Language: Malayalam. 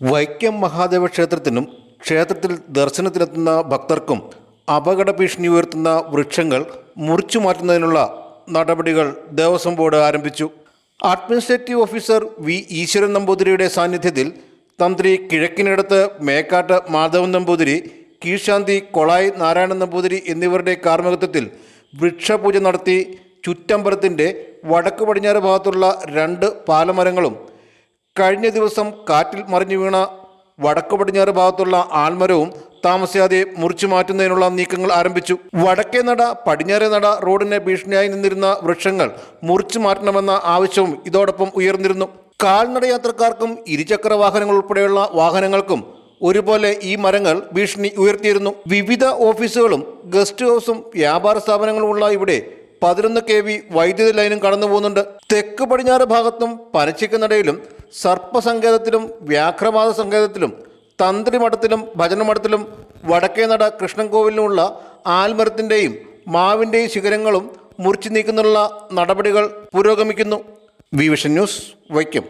വൈക്കം മഹാദേവ ക്ഷേത്രത്തിനും ക്ഷേത്രത്തിൽ ദർശനത്തിനെത്തുന്ന ഭക്തർക്കും അപകട ഭീഷണി ഉയർത്തുന്ന വൃക്ഷങ്ങൾ മുറിച്ചു മാറ്റുന്നതിനുള്ള നടപടികൾ ദേവസ്വം ബോർഡ് ആരംഭിച്ചു. അഡ്മിനിസ്ട്രേറ്റീവ് ഓഫീസർ വി ഈശ്വരൻ നമ്പൂതിരിയുടെ സാന്നിധ്യത്തിൽ തന്ത്രി കിഴക്കിനടുത്ത് മേക്കാട്ട് മാധവൻ നമ്പൂതിരി കീഴ്ശാന്തി കൊളായി നാരായണൻ നമ്പൂതിരി എന്നിവരുടെ കാർമ്മികത്വത്തിൽ വൃക്ഷപൂജ നടത്തി ചുറ്റമ്പലത്തിന്റെ വടക്ക് പടിഞ്ഞാറ് ഭാഗത്തുള്ള രണ്ട് പാലമരങ്ങളും കഴിഞ്ഞ ദിവസം കാറ്റിൽ മറിഞ്ഞു വീണ വടക്ക് പടിഞ്ഞാറ് ഭാഗത്തുള്ള ആൽമരവും താമസിയാതെ മുറിച്ചു മാറ്റുന്നതിനുള്ള നീക്കങ്ങൾ ആരംഭിച്ചു. വടക്കേ നട പടിഞ്ഞാറേ നട റോഡിന് ഭീഷണിയായി നിന്നിരുന്ന വൃക്ഷങ്ങൾ മുറിച്ചു മാറ്റണമെന്ന ആവശ്യവും ഇതോടൊപ്പം ഉയർന്നിരുന്നു. കാൽനട യാത്രക്കാർക്കും ഇരുചക്ര വാഹനങ്ങൾ ഉൾപ്പെടെയുള്ള വാഹനങ്ങൾക്കും ഒരുപോലെ ഈ മരങ്ങൾ ഭീഷണി ഉയർത്തിയിരുന്നു. വിവിധ ഓഫീസുകളും ഗസ്റ്റ് ഹൗസും വ്യാപാര സ്ഥാപനങ്ങളുമുള്ള ഇവിടെ പതിനൊന്ന് കെ വി വൈദ്യുതി ലൈനും കടന്നു പോകുന്നുണ്ട്. തെക്ക് പടിഞ്ഞാറ് ഭാഗത്തും പരച്ചിക്കുന്നിടയിലും സർപ്പസങ്കേതത്തിലും വ്യാഘ്രവാദ സങ്കേതത്തിലും തന്ത്രിമഠത്തിലും ഭജനമഠത്തിലും വടക്കേനട കൃഷ്ണൻകോവിലിനുമുള്ള ആൽമരത്തിന്റെയും മാവിന്റെയും ശിഖരങ്ങളും മുറിച്ചു നീക്കുന്നതിനുള്ള നടപടികൾ പുരോഗമിക്കുന്നു. V vision news Vaikom.